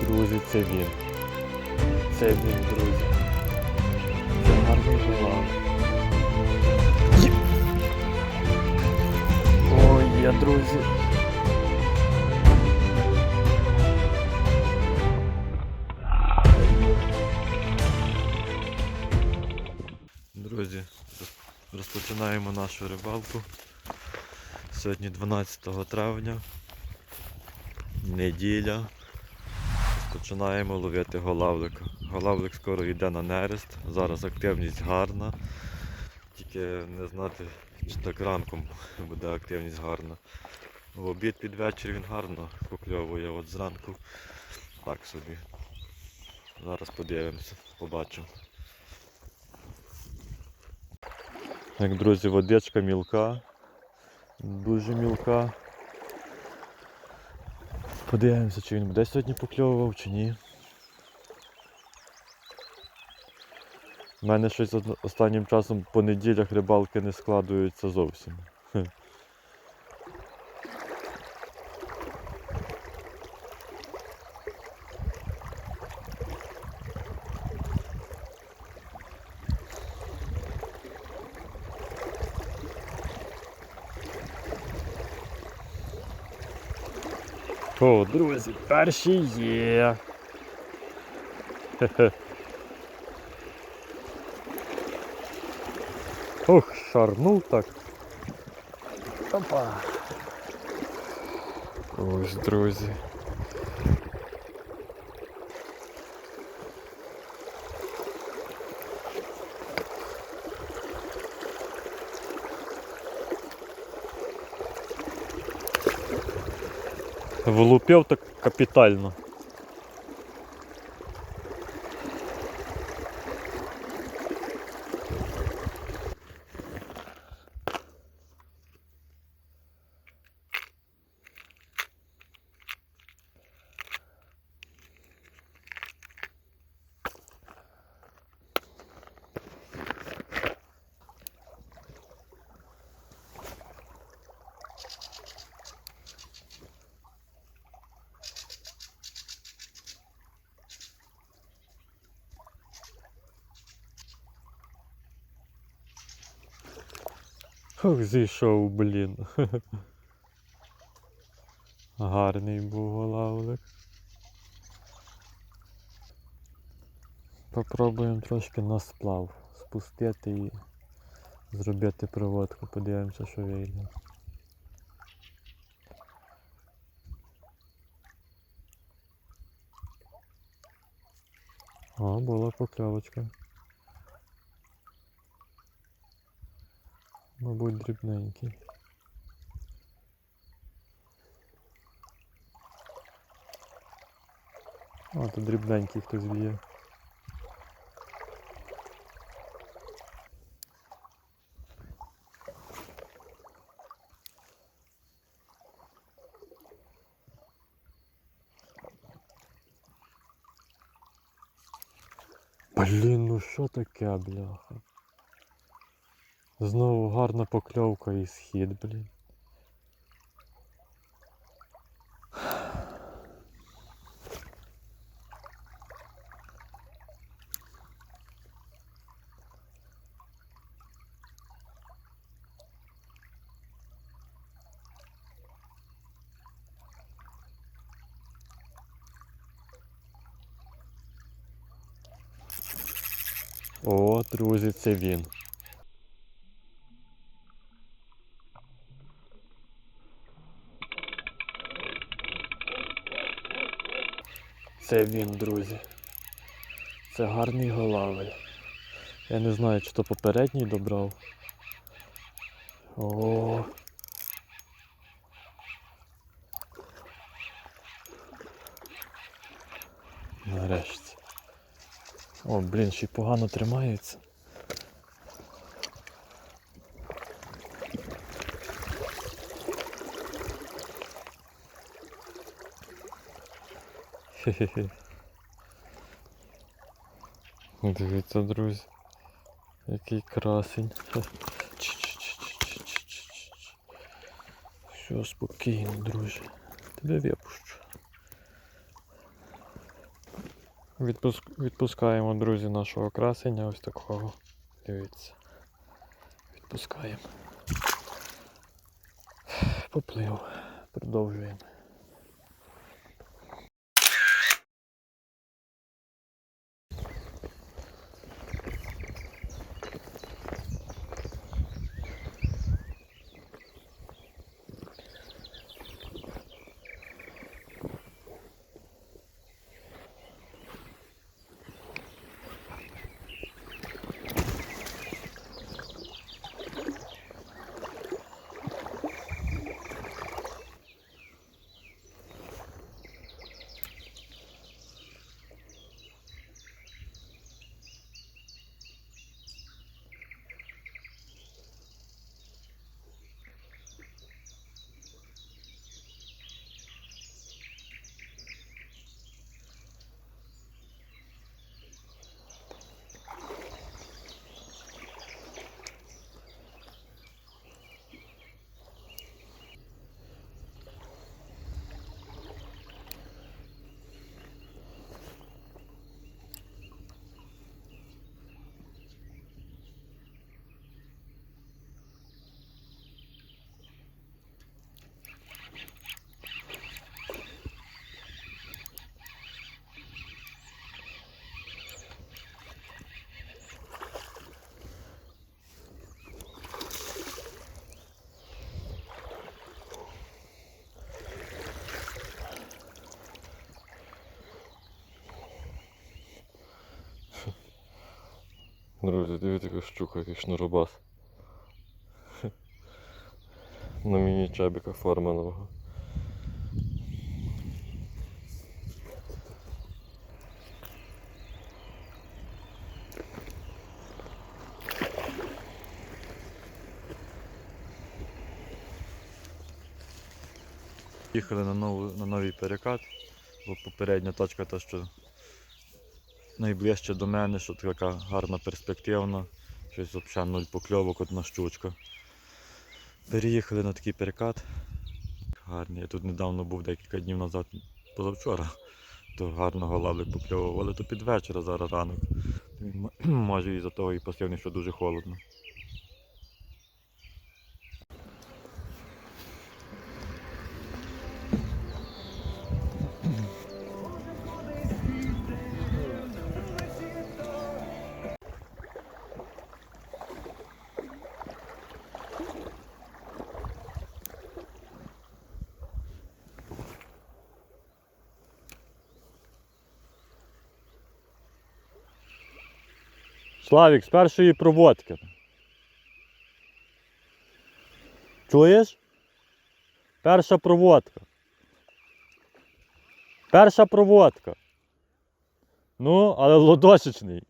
друзі, це він. Це він, друзі. Це гарний голова. Ой, є, друзі. Друзі, розпочинаємо нашу рибалку. Сьогодні 12 травня, неділя. Починаємо ловити голавлика. Голавлик скоро йде на нерест. Зараз активність гарна. Тільки не знати, чи так ранком буде активність гарна. В обід під вечір він гарно покльовує, от зранку так собі. Зараз подивимося, побачимо. Як друзі, водичка мілка, дуже мілка. Подивимося, чи він буде сьогодні покльовував, чи ні. У мене щось останнім часом по неділях рибалки не складуються зовсім. О, друзі, перші є. Хе-хе. Ох, шарнув так. Опа. Ось, друзі. Влупив так капітально. Ох, зійшов, блін. Гарний був голавлик. Попробуємо трошки на сплав спустити і зробити проводку, подивимося, що вийде. О, була покльовочка. Мабуть, дрібненький. О, тут дрібненький хтось б'є. Блін, ну що таке, бляха? Знову гарна покльовка і схід, блін. О, друзі, це він. Це він, друзі. Це гарний голавель. Я не знаю, чи то попередній добрав. О. Нарешті. О, блін, ще й погано тримається. Хе-хе-хе. Дивіться, друзі. Який красень. Все спокійно, друзі. Тебе випущу. Відпуск... Відпускаємо, друзі, нашого красення ось такого. Дивіться. Відпускаємо. Поплив. Продовжуємо. Друзі, дивіться, яка щука, який шнуробас. На міні чебіка форменого. Їхали на, нову, на новий перекат, бо попередня точка та, що найближче до мене, що така гарна перспективна. Щось взагалі нуль покльовок, одна щучка. Переїхали на такий перекат. Гарний. Я тут недавно був декілька днів назад, позавчора. То гарного лави покльовував, але то під вечір, зараз ранок. Може із-за того і пасивний, що дуже холодно. Славік, з першої проводки. Чуєш? Перша проводка. Перша проводка. Ну, але лодочечний.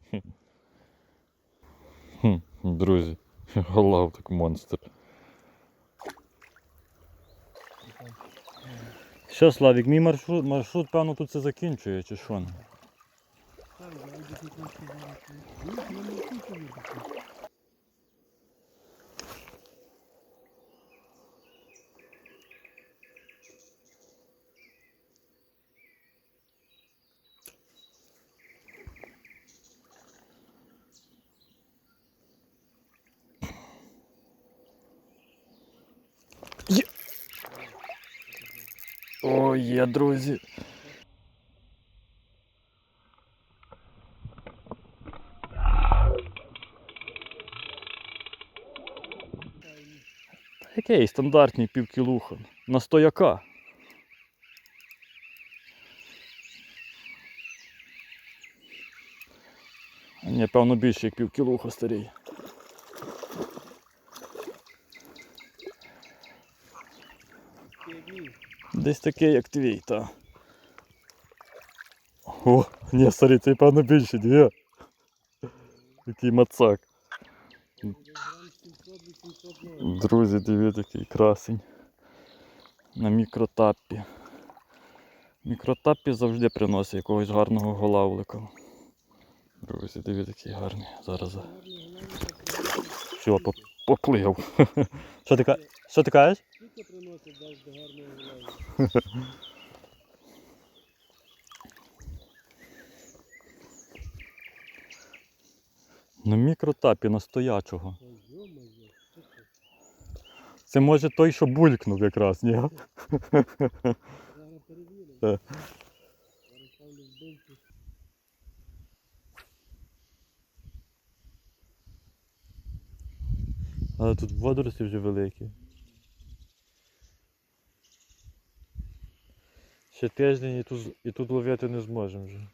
Хм, Друзі, голов так монстр. Що, Славік, мій маршрут, маршрут, певно, тут це закінчує, чи що? О, є, друзі. Та Який стандартний півкілуха. На стояка. Ні, певно більше як півкілуха старий. Десь такий, як твій, та. О, ні, старий, цей певно більше, дві. Який мацак. Друзі, дивіться, який красень. На мікротаппі. Мікротаппі завжди приносить якогось гарного голавлика. Друзі, дивіться, який гарний. Зараз. Все, поп- поплив. Що ти, що ти кажеш? Приносить завжди гарного голову? На мікротапі на стоячого. Це може той, що булькнув якраз, ні? Зараз. Але тут водорості вже великі. Ще тиждень і тут, і тут ловити не зможемо вже.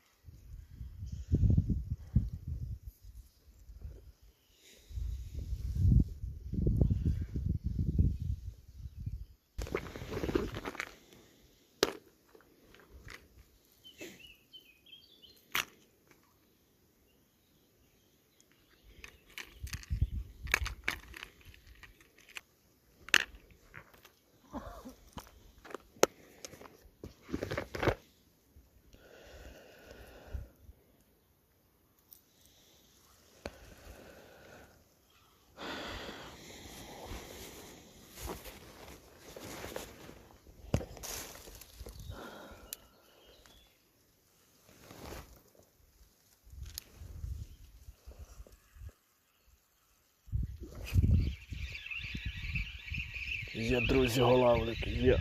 Є, друзі, голавлики, є.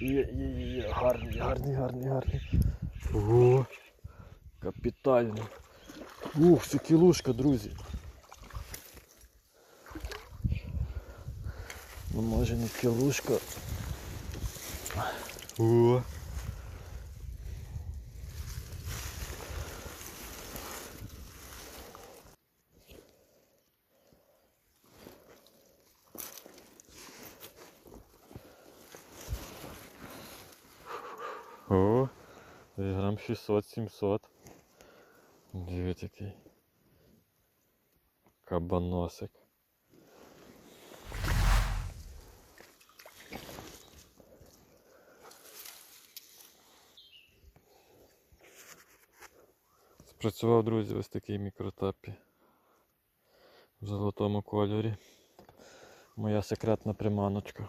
Є, є, є, є. Гарний, гарний, гарний, гарний. Ого. Капітально. Ух, це кілушка, друзі. Ну може не кілушка. О, десь грам 600-700. Дивіться який. Кабаносик. Спрацював, друзі, ось такий мікротапі в золотому кольорі. Моя секретна приманочка.